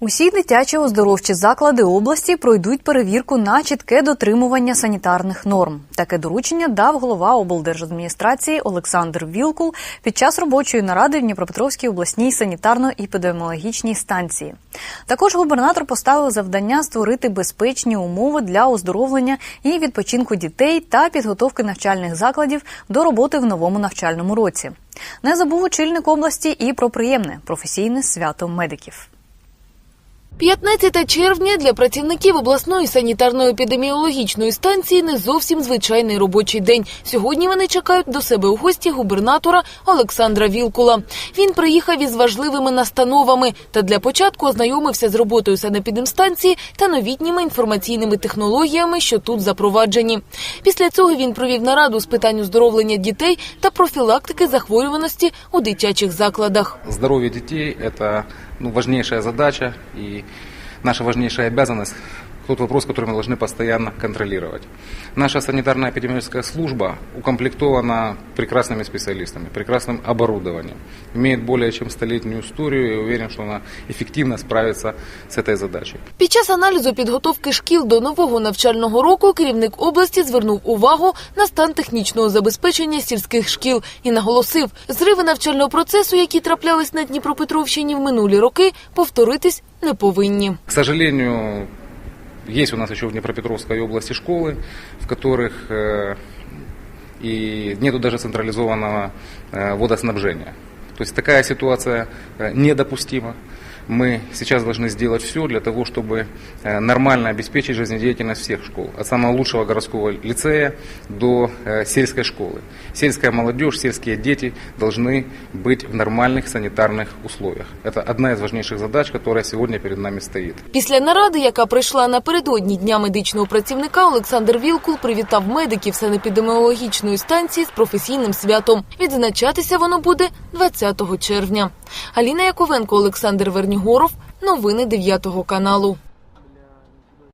Усі дитячі оздоровчі заклади області пройдуть перевірку на чітке дотримування санітарних норм. Таке доручення дав голова облдержадміністрації Олександр Вілкул під час робочої наради в Дніпропетровській обласній санітарно-епідеміологічній станції. Також губернатор поставив завдання створити безпечні умови для оздоровлення і відпочинку дітей та підготовки навчальних закладів до роботи в новому навчальному році. Не забув очільник області і про приємне професійне свято медиків. 15 червня для працівників обласної санітарно-епідеміологічної станції не зовсім звичайний робочий день. Сьогодні вони чекають до себе у гості губернатора Олександра Вілкула. Він приїхав із важливими настановами та для початку ознайомився з роботою санепідемстанції та новітніми інформаційними технологіями, що тут запроваджені. Після цього він провів нараду з питань оздоровлення дітей та профілактики захворюваності у дитячих закладах. Здоровье детей – это ну, задача и наша важнейшая обязанность, тот вопрос, который мы должны постоянно контролировать. Наша санитарная эпидемиологическая служба укомплектована прекрасными специалистами, прекрасным оборудованием, имеет более чем столетнюю историю и уверен, что она эффективно справится с этой задачей. Під час аналізу підготовки шкіл до нового навчального року керівник області звернув увагу на стан технічного забезпечення сільських шкіл і наголосив, зриви навчального процесу, які траплялись на Дніпропетровщині в минулі роки, повторитись не повинні. К сожалению, есть у нас еще в Днепропетровской области школы, в которых э, и нету даже централизованного э, водоснабжения. То есть такая ситуация э, недопустима. Мы сейчас должны сделать все для того, чтобы э, нормально обеспечить жизнедеятельность всех школ. От самого лучшего городского лицея до э, сельской школы. Сельская молодежь, сельские дети должны быть в нормальных санитарных условиях. Это одна из важнейших задач, которая сегодня перед нами стоит. Після наради, яка прийшла напередодні дня медичного працівника, Олександр Вілкул привітав медиків санепідеміологічної станції з професійним святом. Відзначатися воно буде 20 червня. Аліна Яковенко, Олександр Вернігоров. Новини 9 каналу.